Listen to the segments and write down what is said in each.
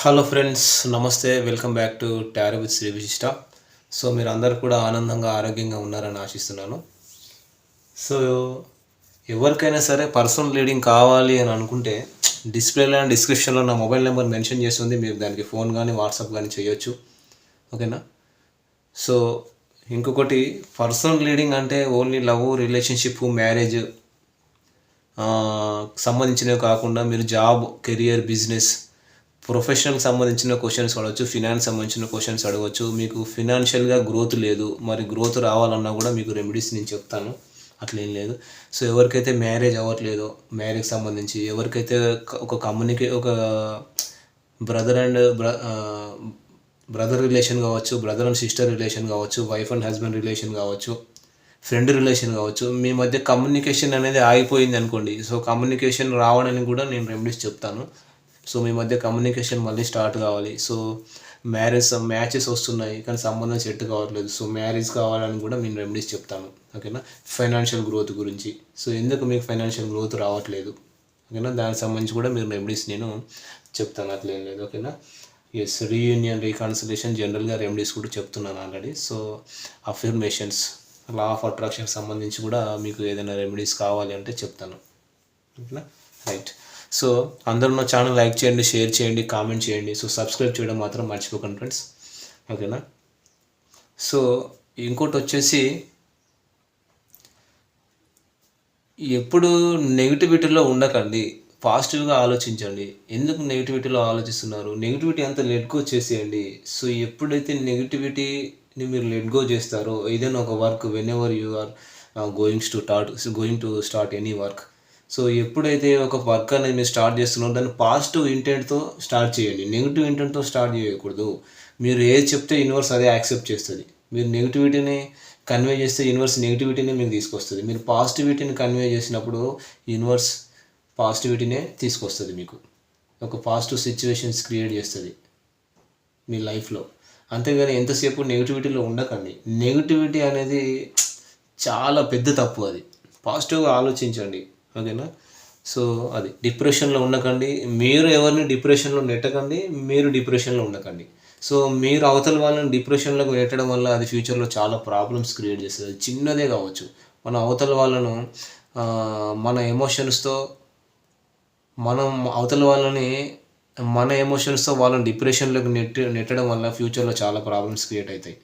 Hello friends నమస్తే welcome back to tarot with Shri Vishishta so మీరు అందరు కూడా ఆనందంగా ఆరోగ్యంగా ఉన్నారని ఆశిస్తున్నాను. సో ఎవరికైనా సరే పర్సనల్ రీడింగ్ కావాలి అని అనుకుంటే డిస్ప్లేలో డిస్క్రిప్షన్లో నా మొబైల్ నెంబర్ మెన్షన్ చేస్తుంది. మీరు దానికి ఫోన్ కానీ వాట్సాప్ కానీ చేయొచ్చు. ఓకేనా సో ఇంకొకటి పర్సనల్ రీడింగ్ అంటే ఓన్లీ లవ్ రిలేషన్షిప్ మ్యారేజ్ సంబంధించినవి కాకుండా మీరు జాబ్ కెరియర్ బిజినెస్ ప్రొఫెషనల్కి సంబంధించిన క్వశ్చన్స్ అడగచ్చు ఫినాన్స్ సంబంధించిన క్వశ్చన్స్ అడగచ్చు. మీకు ఫినాన్షియల్గా గ్రోత్ లేదు. మరి గ్రోత్ రావాలన్నా కూడా మీకు రెమెడీస్ నేను చెప్తాను. అట్లేం లేదు. సో ఎవరికైతే మ్యారేజ్ అవ్వట్లేదో మ్యారేజ్ సంబంధించి ఎవరికైతే ఒక కమ్యూనికే ఒక బ్రదర్ అండ్ బ్ర బ్రదర్ రిలేషన్ కావచ్చు బ్రదర్ అండ్ సిస్టర్ రిలేషన్ కావచ్చు వైఫ్ అండ్ హస్బెండ్ రిలేషన్ కావచ్చు ఫ్రెండ్ రిలేషన్ కావచ్చు మీ మధ్య కమ్యూనికేషన్ అనేది ఆగిపోయింది అనుకోండి సో కమ్యూనికేషన్ రావడానికి కూడా నేను రెమెడీస్ చెప్తాను. సో మీ మధ్య కమ్యూనికేషన్ మళ్ళీ స్టార్ట్ కావాలి. సో మ్యారేజ్ మ్యాచెస్ వస్తున్నాయి కానీ సంబంధం సెట్ కావట్లేదు. సో మ్యారేజ్ కావాలని కూడా నేను రెమెడీస్ చెప్తాను. ఓకేనా ఫైనాన్షియల్ గ్రోత్ గురించి. సో ఎందుకు మీకు ఫైనాన్షియల్ గ్రోత్ రావట్లేదు? ఓకేనా దానికి సంబంధించి కూడా మీరు రెమెడీస్ నేను చెప్తాను. అట్లేం లేదు. ఓకేనా ఎస్ రీయూనియన్ రీకాన్సిలేషన్ జనరల్గా రెమెడీస్ కూడా చెప్తున్నాను already so affirmations law of attraction సంబంధించి కూడా మీకు ఏదైనా రెమెడీస్ కావాలి అంటే చెప్తాను. ఓకేనా రైట్ సో అందరూ నా ఛానల్ లైక్ చేయండి షేర్ చేయండి కామెంట్ చేయండి. సో సబ్స్క్రైబ్ చేయడం మాత్రం మర్చిపోకండి ఫ్రెండ్స్ ఓకేనా సో ఇంకోటి వచ్చేసి ఎప్పుడు నెగిటివిటీలో ఉండకండి. పాజిటివ్గా ఆలోచించండి. ఎందుకు నెగిటివిటీలో ఆలోచిస్తున్నారు? నెగిటివిటీ అంతా లెట్ గో చేసేయండి. సో ఎప్పుడైతే నెగిటివిటీని మీరు లెట్ గో చేస్తారో ఏదైనా ఒక work whenever you are going to start going to start any work so ఎప్పుడైతే ఒక వర్క్ అనేది మీరు స్టార్ట్ చేస్తున్నారో దాన్ని పాజిటివ్ ఇంటెంట్తో స్టార్ట్ చేయండి. నెగిటివ్ ఇంటెంట్తో స్టార్ట్ చేయకూడదు. మీరు ఏది చెప్తే యూనివర్స్ అదే యాక్సెప్ట్ చేస్తుంది. మీరు నెగిటివిటీని కన్వే చేస్తే యూనివర్స్ నెగిటివిటీని మీకు తీసుకొస్తుంది. మీరు పాజిటివిటీని కన్వే చేసినప్పుడు యూనివర్స్ పాజిటివిటీనే తీసుకొస్తుంది మీకు. ఒక పాజిటివ్ సిచ్యువేషన్స్ క్రియేట్ చేస్తుంది మీ లైఫ్లో అంతేగాని ఎంతసేపు నెగిటివిటీలో ఉండకండి. నెగిటివిటీ అనేది చాలా పెద్ద తప్పు అది. పాజిటివ్గా ఆలోచించండి. ఓకేనా? సో అది డిప్రెషన్లో ఉండకండి. మీరు ఎవరిని డిప్రెషన్లో నెట్టకండి మీరు డిప్రెషన్లో ఉండకండి. సో మీరు అవతల వాళ్ళని డిప్రెషన్లోకి నెట్టడం వల్ల అది ఫ్యూచర్లో చాలా ప్రాబ్లమ్స్ క్రియేట్ చేస్తుంది. చిన్నదే కావచ్చు. మన అవతల వాళ్ళను మన ఎమోషన్స్తో మనం అవతల వాళ్ళని మన ఎమోషన్స్తో వాళ్ళని డిప్రెషన్లోకి నెట్టి నెట్టడం వల్ల ఫ్యూచర్లో చాలా ప్రాబ్లమ్స్ క్రియేట్ అవుతాయి.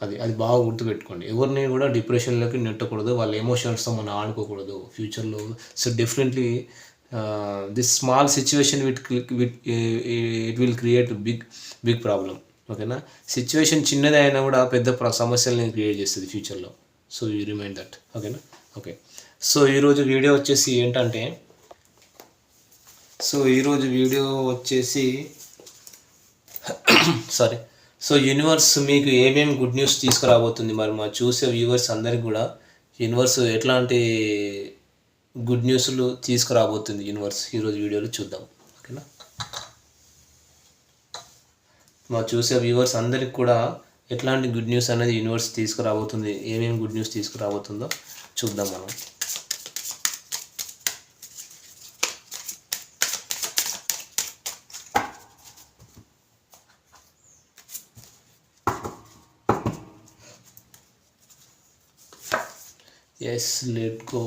అది అది బాగా గుర్తుపెట్టుకోండి ఎవరిని కూడా డిప్రెషన్లోకి నెట్టకూడదు వాళ్ళ ఎమోషన్స్తో మనం ఆడుకోకూడదు. ఫ్యూచర్లో so definitely this small situation with with it will create big big problem ఓకేనా సిచ్యువేషన్ చిన్నదే అయినా కూడా పెద్ద ప్ర- సమస్యల్ని క్రియేట్ చేస్తుంది ఫ్యూచర్లో సో యూ రిమైండ్ దట్ ఓకేనా ఓకే సో ఈరోజు వీడియో వచ్చేసి ఏంటంటే సో ఈరోజు వీడియో వచ్చేసి సారీ సో యూనివర్స్ మీకు ఏమేమి గుడ్ న్యూస్ తీసుకురాబోతుంది మరి మా చూసే వ్యూవర్స్ అందరికి కూడా యూనివర్స్ ఎట్లాంటి గుడ్ న్యూస్లు తీసుకురాబోతుంది యూనివర్స్ ఈరోజు వీడియోలో చూద్దాం. ఓకేనా? మా చూసే వ్యూవర్స్ అందరికి కూడా ఎట్లాంటి గుడ్ న్యూస్ అనేది యూనివర్స్ తీసుకురాబోతుంది? ఏమేమి గుడ్ న్యూస్ తీసుకురాబోతుందో చూద్దాం మనం. Yes let go.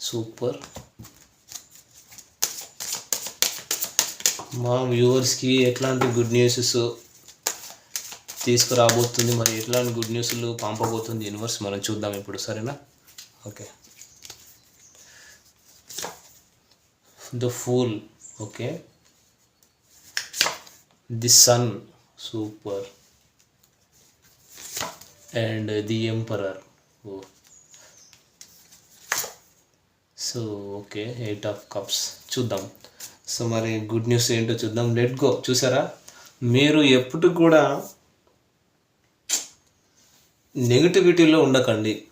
సూపర్. మా వ్యూవర్స్కి ఎట్లాంటి గుడ్ న్యూసెస్ తీసుకురాబోతుంది? మరి ఎట్లాంటి గుడ్ న్యూస్లు పంపబోతుంది యూనివర్స్? మనం చూద్దాం ఇప్పుడు సరేనా? Okay. The fool. Okay. The sun. Super. And the emperor. Oh. So okay eight of cups. చూద్దాం. సో మరి గుడ్ న్యూస్ ఏంటో చూద్దాం. Let go. చూసారా? మీరు ఎప్పుడు కూడా నెగిటివిటీలో ఉండకండి.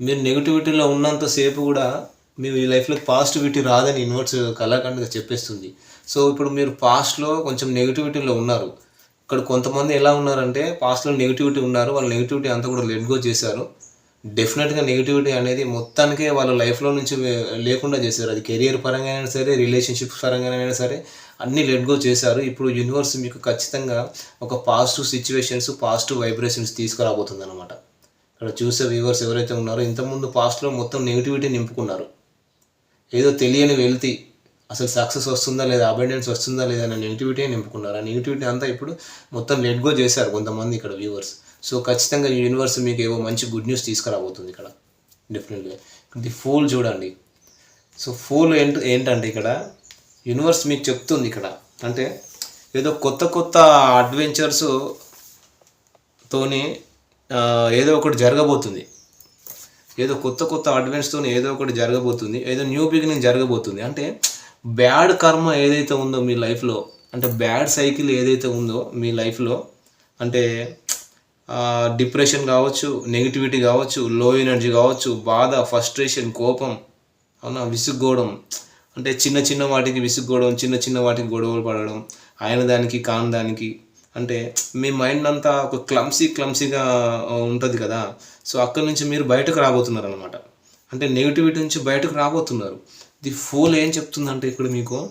మీరు నెగిటివిటీలో ఉన్నంతసేపు కూడా మీ లైఫ్లో పాజిటివిటీ రాదని యూనివర్స్ కళాఖండగా చెప్పేస్తుంది. సో ఇప్పుడు మీరు పాస్ట్లో కొంచెం నెగిటివిటీలో ఉన్నారు. ఇక్కడ కొంతమంది ఎలా ఉన్నారంటే పాస్ట్లో నెగిటివిటీ ఉన్నారు. వాళ్ళు నెగిటివిటీ అంతా కూడా లెట్ గో చేశారు. డెఫినెట్గా నెగిటివిటీ అనేది మొత్తానికే వాళ్ళ లైఫ్లో నుంచి లేకుండా చేశారు. అది కెరియర్ పరంగా అయినా సరే రిలేషన్షిప్ పరంగానైనా సరే అన్నీ లెట్ గో చేశారు. ఇప్పుడు యూనివర్స్ మీకు ఖచ్చితంగా ఒక పాజిటివ్ సిచ్యువేషన్స్ పాజిటివ్ వైబ్రేషన్స్ తీసుకురాబోతుంది అనమాట ఇక్కడ చూసే వ్యూవర్స్ ఎవరైతే ఉన్నారో ఇంతకుముందు పాస్ట్లో మొత్తం నెగిటివిటీ నింపుకున్నారు. ఏదో తెలియని వెళ్తి అసలు సక్సెస్ వస్తుందా లేదా అబెండెన్స్ వస్తుందా లేదా అనే నెగిటివిటీ నింపుకున్నారు. ఆ నెగిటివిటీ అంతా ఇప్పుడు మొత్తం లెట్ గో చేశారు కొంతమంది ఇక్కడ వ్యూవర్స్ సో ఖచ్చితంగా ఈ యూనివర్స్ మీకు ఏవో మంచి గుడ్ న్యూస్ తీసుకురాబోతుంది ఇక్కడ. డెఫినెట్గా ది ఫూల్ చూడండి. సో ఫూల్ ఏంటి ఏంటంటే ఇక్కడ యూనివర్స్ మీకు చెప్తుంది ఇక్కడ. అంటే ఏదో కొత్త కొత్త అడ్వెంచర్స్ తోని ఏదో ఒకటి జరగబోతుంది. ఏదో కొత్త కొత్త అడ్వెంట్స్తో ఏదో ఒకటి జరగబోతుంది. ఏదో న్యూ బిగినింగ్ జరగబోతుంది. అంటే బ్యాడ్ కర్మ ఏదైతే ఉందో మీ లైఫ్లో అంటే బ్యాడ్ సైకిల్ ఏదైతే ఉందో మీ లైఫ్లో అంటే డిప్రెషన్ కావచ్చు నెగిటివిటీ కావచ్చు లో ఎనర్జీ కావచ్చు బాధ ఫస్ట్రేషన్ కోపం అవునా? విసుగ్గోవడం అంటే చిన్న చిన్న వాటికి విసుగ్గోవడం చిన్న చిన్న వాటికి గొడవలు పడడం ఆయన దానికి కాని దానికి. అంటే మీ మైండ్ అంతా ఒక క్లమ్సీ క్లమ్సీగా ఉంటుంది కదా? సో అక్కడి నుంచి మీరు బయటకు రాబోతున్నారు అనమాట అంటే నెగిటివిటీ నుంచి బయటకు రాబోతున్నారు. ది ఫూల్ ఏం చెప్తుందంటే ఇక్కడ మీకు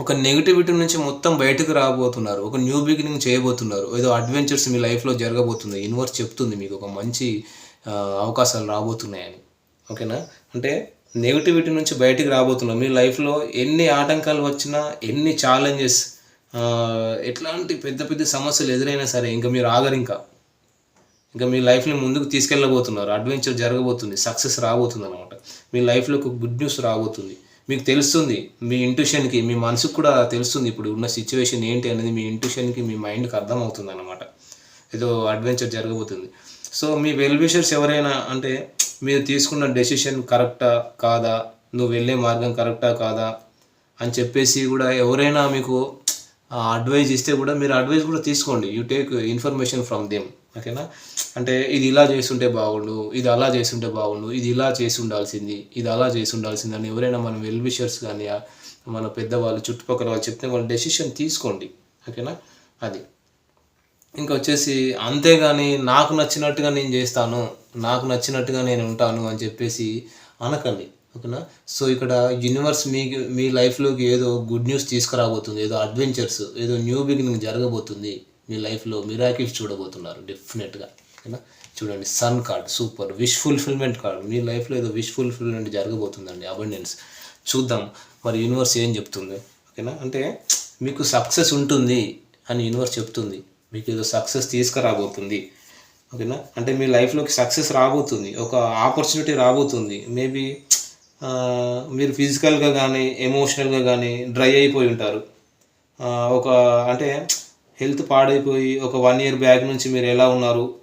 ఒక నెగిటివిటీ నుంచి మొత్తం బయటకు రాబోతున్నారు. ఒక న్యూ బిగినింగ్ చేయబోతున్నారు. ఏదో అడ్వెంచర్స్ మీ లైఫ్లో జరగబోతుంది. యూనివర్స్ చెప్తుంది మీకు ఒక మంచి అవకాశాలు రాబోతున్నాయని. ఓకేనా? అంటే నెగిటివిటీ నుంచి బయటకు రాబోతున్నారు. మీ లైఫ్లో ఎన్ని ఆటంకాలు వచ్చినా ఎన్ని ఛాలెంజెస్ ఎట్లాంటి పెద్ద పెద్ద సమస్యలు ఎదురైనా సరే ఇంకా మీరు ఆగరు ఇంకా. ఇంకా మీ లైఫ్ని ముందుకు తీసుకెళ్ళబోతున్నారు. అడ్వెంచర్ జరగబోతుంది. సక్సెస్ రాబోతుంది అనమాట మీ లైఫ్లో ఒక గుడ్ న్యూస్ రాబోతుంది. మీకు తెలుస్తుంది మీ ఇంట్యూషన్కి మీ మనసుకు కూడా తెలుస్తుంది ఇప్పుడు ఉన్న సిచ్యువేషన్ ఏంటి అనేది మీ ఇంట్యూషన్కి మీ మైండ్కి అర్థమవుతుంది అనమాట ఏదో అడ్వెంచర్ జరగబోతుంది. సో మీ వెల్ విషర్స్ ఎవరైనా అంటే మీరు తీసుకున్న డెసిషన్ కరెక్టా కాదా? నువ్వు వెళ్ళే మార్గం కరెక్టా కాదా? అని చెప్పేసి కూడా ఎవరైనా మీకు అడ్వైజ్ ఇస్తే కూడా మీరు అడ్వైజ్ కూడా తీసుకోండి. You take information from them ఓకేనా అంటే ఇది ఇలా చేస్తుంటే బాగుండు ఇది అలా చేస్తుంటే బాగుండు ఇది ఇలా చేసి ఉండాల్సింది ఇది అలా చేసి ఉండాల్సింది అని ఎవరైనా మన వెల్ విషర్స్ కానీ మన పెద్దవాళ్ళు చుట్టుపక్కల వాళ్ళు చెప్తే వాళ్ళు డెసిషన్ తీసుకోండి. ఓకేనా? అది. ఇంకా వచ్చేసి అంతేగాని నాకు నచ్చినట్టుగా నేను చేస్తాను నాకు నచ్చినట్టుగా నేను ఉంటాను అని చెప్పేసి అనకండి. ఓకేనా? సో ఇక్కడ యూనివర్స్ మీ మీ లైఫ్లోకి ఏదో గుడ్ న్యూస్ తీసుకురాబోతుంది ఏదో అడ్వెంచర్స్ ఏదో న్యూ బిగినింగ్ జరగబోతుంది మీ లైఫ్లో మిరాకిల్స్ చూడబోతున్నారు డెఫినెట్గా ఓకేనా చూడండి sun card super wish fulfilment card మీ లైఫ్లో ఏదో విష్ ఫుల్ఫిల్మెంట్ జరగబోతుందండి అబండెన్స్ చూద్దాం మరి యూనివర్స్ ఏం చెప్తుంది? ఓకేనా? అంటే మీకు సక్సెస్ ఉంటుంది అని యూనివర్స్ చెప్తుంది. మీకు ఏదో సక్సెస్ తీసుకురాబోతుంది. ఓకేనా? అంటే మీ లైఫ్లోకి సక్సెస్ రాబోతుంది. ఒక ఆపర్చునిటీ రాబోతుంది. మేబీ మీరు ఫిజికల్గా కానీ ఎమోషనల్గా కానీ డ్రై అయిపోయి ఉంటారు. ఒక అంటే హెల్త్ పాడైపోయి ఒక వన్ ఇయర్ బ్యాక్ నుంచి మీరు ఎలా ఉన్నారు?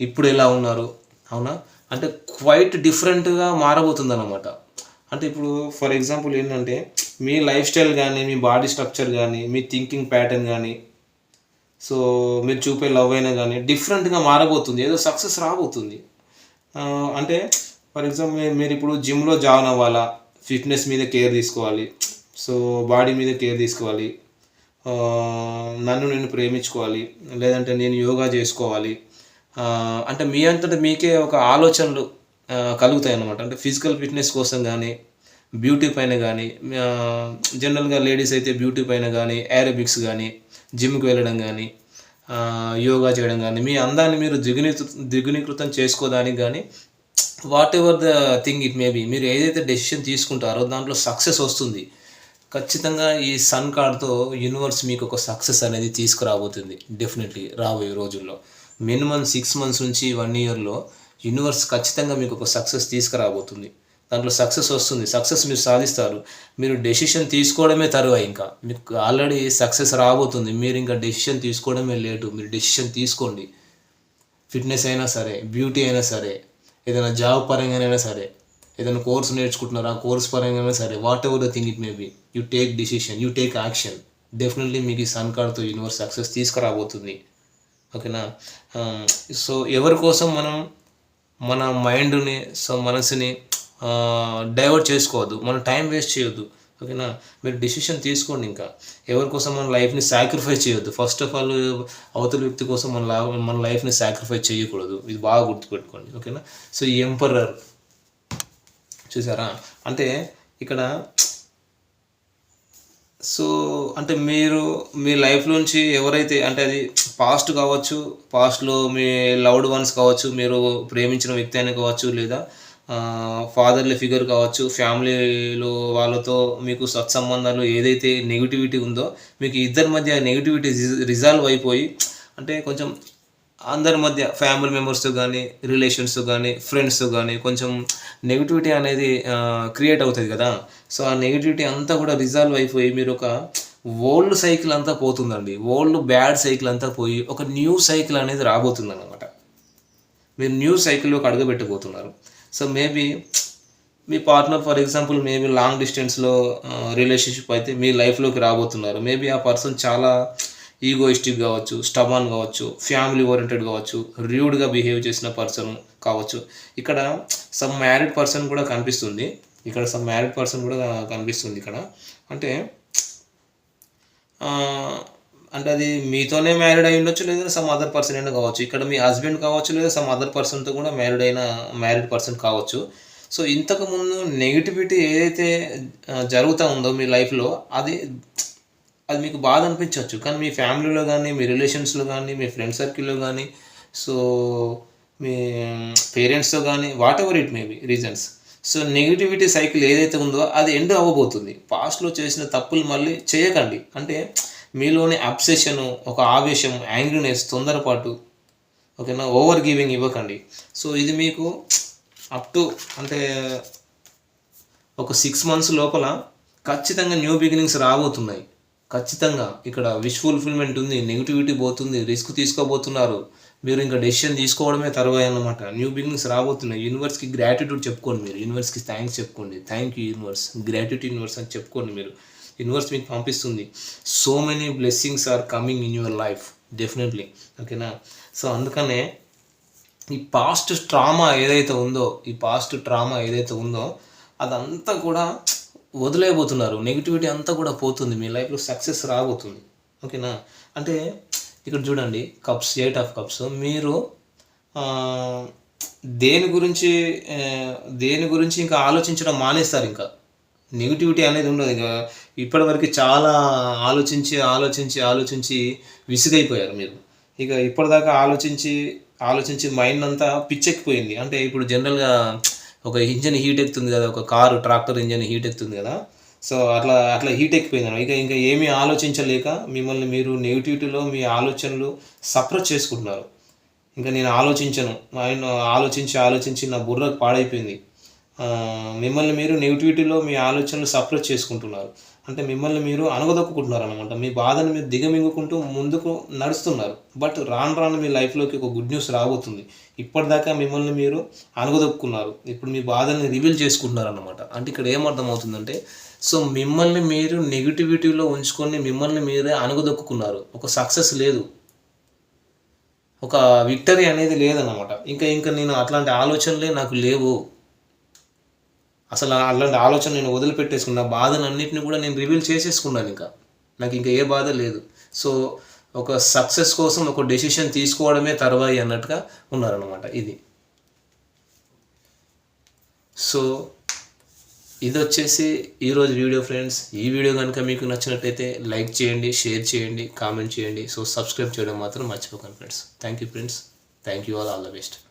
ఇప్పుడు ఎలా ఉన్నారు? అవునా? అంటే క్వైట్ డిఫరెంట్గా మారబోతుంది అనమాట అంటే ఇప్పుడు ఫర్ ఎగ్జాంపుల్ ఏంటంటే మీ లైఫ్ స్టైల్ కానీ మీ బాడీ స్ట్రక్చర్ కానీ మీ థింకింగ్ ప్యాటర్న్ కానీ సో మీరు చూపే లవ్ అయినా కానీ డిఫరెంట్గా మారబోతుంది. ఏదో సక్సెస్ రాబోతుంది. అంటే ఫర్ ఎగ్జాంపుల్ మీరు ఇప్పుడు జిమ్లో జాయిన్ అవ్వాలా? ఫిట్నెస్ మీద కేర్ తీసుకోవాలి. సో బాడీ మీద కేర్ తీసుకోవాలి. నన్ను నేను ప్రేమించుకోవాలి. లేదంటే నేను యోగా చేసుకోవాలి. అంటే మీ అంతటా మీకే ఒక ఆలోచనలు కలుగుతాయి అన్నమాట అంటే ఫిజికల్ ఫిట్నెస్ కోసం కానీ బ్యూటీ పైన కానీ జనరల్గా లేడీస్ అయితే బ్యూటీ పైన కానీ ఏరోబిక్స్ కానీ జిమ్కి వెళ్ళడం కానీ యోగా చేయడం కానీ మీ అందాన్ని మీరు దిగుని దిగునీకృతం చేసుకోవడానికి కానీ whatever the thing it may be మీరు ఏదైతే డెసిషన్ తీసుకుంటారో దాంట్లో సక్సెస్ వస్తుంది. ఖచ్చితంగా ఈ సన్ కార్డ్తో యూనివర్స్ మీకు ఒక సక్సెస్ అనేది తీసుకురాబోతుంది. డెఫినెట్లీ రాబోయే రోజుల్లో. మినిమం సిక్స్ మంత్స్ నుంచి వన్ ఇయర్లో యూనివర్స్ ఖచ్చితంగా మీకు ఒక సక్సెస్ తీసుకురాబోతుంది. దాంట్లో సక్సెస్ వస్తుంది. సక్సెస్ మీరు సాధిస్తారు. మీరు డెసిషన్ తీసుకోవడమే తరువా ఇంకా. మీకు ఆల్రెడీ సక్సెస్ రాబోతుంది. మీరు ఇంకా డెసిషన్ తీసుకోవడమే లేటు. మీరు డెసిషన్ తీసుకోండి. ఫిట్నెస్ అయినా సరే బ్యూటీ అయినా సరే ఏదైనా జాబ్ పరంగానైనా సరే ఏదైనా కోర్స్ నేర్చుకుంటున్నారా ఆ కోర్స్ పరంగా సరే whatever the thing it may be you take decision you take action definitely మీకు ఈ సన్ కార్డ్తో యూనివర్స్ సక్సెస్ తీసుకురాబోతుంది. ఓకేనా? సో ఎవరి కోసం మనం మన మైండ్ని సో మనసుని డైవర్ట్ చేసుకోవద్దు. మనం టైం వేస్ట్ చేయొద్దు. ఓకేనా? మీరు డిసిషన్ తీసుకోండి ఇంకా. ఎవరి కోసం మన లైఫ్ని సాక్రిఫైస్ చేయొద్దు. ఫస్ట్ ఆఫ్ ఆల్ అవతల వ్యక్తి కోసం మన లా మన లైఫ్ని సాక్రిఫైస్ చేయకూడదు. ఇది బాగా గుర్తుపెట్టుకోండి. ఓకేనా? సో ఈ ఎంపరర్ చూసారా? అంటే ఇక్కడ సో అంటే మీరు మీ లైఫ్లోంచి ఎవరైతే అంటే అది పాస్ట్ కావచ్చు పాస్ట్లో మీ లవ్డ్ వన్స్ కావచ్చు మీరు ప్రేమించిన వ్యక్తి అయినా కావచ్చు లేదా ఫాదర్లీ ఫిగర్ కావచ్చు ఫ్యామిలీలో వాళ్ళతో మీకు సత్సంబంధాలు ఏదైతే నెగిటివిటీ ఉందో మీకు ఇద్దరి మధ్య నెగిటివిటీ రిజాల్వ్ అయిపోయి అంటే కొంచెం అందరి మధ్య ఫ్యామిలీ మెంబర్స్తో కానీ రిలేషన్స్ కానీ ఫ్రెండ్స్తో కానీ కొంచెం నెగిటివిటీ అనేది క్రియేట్ అవుతుంది కదా. సో ఆ నెగిటివిటీ అంతా కూడా రిజాల్వ్ అయిపోయి మీరు ఒక ఓల్డ్ సైకిల్ అంతా పోతుందండి. ఓల్డ్ బ్యాడ్ సైకిల్ అంతా పోయి ఒక న్యూ సైకిల్ అనేది రాబోతుంది అనమాట మీరు న్యూ సైకిల్లోకి అడుగుపెట్టబోతున్నారు. So maybe me partner for example maybe long డిస్టెన్స్లో రిలేషన్షిప్ అయితే మీ లైఫ్లోకి రాబోతున్నారు. మేబీ ఆ పర్సన్ చాలా ఈగోయిస్టిక్ కావచ్చు స్టబాన్ కావచ్చు ఫ్యామిలీ ఓరియంటెడ్ కావచ్చు ర్యూడ్గా బిహేవ్ చేసిన పర్సన్ కావచ్చు. ఇక్కడ సమ్ మ్యారీడ్ పర్సన్ కూడా కనిపిస్తుంది. ఇక్కడ సమ్ మ్యారీడ్ పర్సన్ కూడా కనిపిస్తుంది ఇక్కడ. అంటే అంటే అది మీతోనే మ్యారీడ్ అయి ఉండొచ్చు లేదా సమ్ అదర్ పర్సన్ అయినా కావచ్చు. ఇక్కడ మీ హస్బెండ్ కావచ్చు లేదా సమ్ అదర్ పర్సన్తో కూడా మ్యారీడ్ అయిన మ్యారీడ్ పర్సన్ కావచ్చు. సో ఇంతకుముందు నెగిటివిటీ ఏదైతే జరుగుతూ ఉందో మీ లైఫ్లో అది అది మీకు బాధ అనిపించవచ్చు. కానీ మీ ఫ్యామిలీలో కానీ మీ రిలేషన్స్లో కానీ మీ ఫ్రెండ్ సర్కిల్లో కానీ సో మీ పేరెంట్స్తో కానీ whatever it maybe reasons so negativity cycle ఏదైతే ఉందో అది ఎండ్ అవ్వబోతుంది. పాస్ట్లో చేసిన తప్పులు మళ్ళీ చేయకండి. అంటే మీలోని అబ్సెషన్ ఒక ఆవేశం యాంగ్రీనెస్ తొందరపాటు ఓకేనా ఓవర్ గివింగ్ ఇవ్వకండి. సో ఇది మీకు అప్ టు అంటే ఒక సిక్స్ మంత్స్ లోపల ఖచ్చితంగా న్యూ బిగినింగ్స్ రాబోతున్నాయి. ఖచ్చితంగా ఇక్కడ విష్ ఫుల్ఫిల్మెంట్ ఉంది నెగిటివిటీ పోతుంది రిస్క్ తీసుకోబోతున్నారు. మీరు ఇంకా డెసిషన్ తీసుకోవడమే తర్వాత అన్నమాట. న్యూ బిగినింగ్స్ రాబోతున్నాయి. యూనివర్స్కి గ్రాటిట్యూడ్ చెప్పుకోండి మీరు. యూనివర్స్కి థ్యాంక్స్ చెప్పుకోండి. Thank you universe gratitude universe అని చెప్పుకోండి మీరు. యూనివర్స్ మీకు పంపిస్తుంది. So many blessings are coming in your life definitely ఓకేనా సో అందుకనే ఈ పాస్ట్ ట్రామా ఏదైతే ఉందో ఈ పాస్ట్ ట్రామా ఏదైతే ఉందో అదంతా కూడా వదిలేయబోతున్నారు. నెగిటివిటీ అంతా కూడా పోతుంది. మీ లైఫ్లో సక్సెస్ రాబోతుంది. ఓకేనా అంటే ఇక్కడ చూడండి కప్స్ ఎయిట్ ఆఫ్ కప్స్ మీరు దేని గురించి దేని గురించి ఇంకా ఆలోచించడం మానేస్తారు ఇంకా. నెగిటివిటీ అనేది ఉండదు ఇంకా. ఇప్పటివరకు చాలా ఆలోచించి ఆలోచించి ఆలోచించి విసిగైపోయారు మీరు. ఇక ఇప్పటిదాకా ఆలోచించి ఆలోచించి మైండ్ అంతా పిచ్చెక్కిపోయింది. అంటే ఇప్పుడు జనరల్గా ఒక ఇంజన్ హీట్ ఎక్కుతుంది కదా ఒక కారు ట్రాక్టర్ ఇంజన్ హీట్ ఎక్కుతుంది కదా. సో అట్లా అట్లా హీట్ ఎక్కిపోయింది ఇక ఇంకా ఏమీ ఆలోచించలేక మిమ్మల్ని మీరు నెగిటివిటీలో మీ ఆలోచనలు సప్రెస్ చేసుకుంటున్నారు. ఇంకా నేను ఆలోచించను. ఆయన ఆలోచించి ఆలోచించి నా బుర్రకు పాడైపోయింది. మిమ్మల్ని మీరు నెగిటివిటీలో మీ ఆలోచనలు సప్రెస్ చేసుకుంటున్నారు. అంటే మిమ్మల్ని మీరు అనగదొక్కుంటున్నారు అనమాట మీ బాధను మీరు దిగమింగుకుంటూ ముందుకు నడుస్తున్నారు. బట్ రాను రాను మీ లైఫ్లోకి ఒక గుడ్ న్యూస్ రాబోతుంది. ఇప్పటిదాకా మిమ్మల్ని మీరు అనగదొక్కున్నారు ఇప్పుడు మీ బాధల్ని రివీల్ చేసుకుంటున్నారు అనమాట అంటే ఇక్కడ ఏమర్థం అవుతుందంటే సో మిమ్మల్ని మీరు నెగిటివిటీలో ఉంచుకొని మిమ్మల్ని మీరే అనగదొక్కున్నారు ఒక సక్సెస్ లేదు. ఒక విక్టరీ అనేది లేదన్నమాట. ఇంకా ఇంకా నేను అట్లాంటి ఆలోచనలే నాకు లేవు. అసలు అలాంటి ఆలోచన నేను వదిలిపెట్టేసుకున్న బాధలన్నింటినీ కూడా నేను రివీల్ చేసేసుకున్నాను ఇంకా. నాకు ఇంకా ఏ బాధ లేదు. సో ఒక సక్సెస్ కోసం ఒక డెసిషన్ తీసుకోవడమే తర్వాయి అన్నట్టుగా ఉన్నారనమాట ఇది. సో ఇది వచ్చేసి ఈరోజు వీడియో ఫ్రెండ్స్. ఈ వీడియో కనుక మీకు నచ్చినట్టయితే లైక్ చేయండి షేర్ చేయండి కామెంట్ చేయండి. సో సబ్స్క్రైబ్ చేయడం మాత్రం మర్చిపోకండి friends. Thank you friends thank you all all the best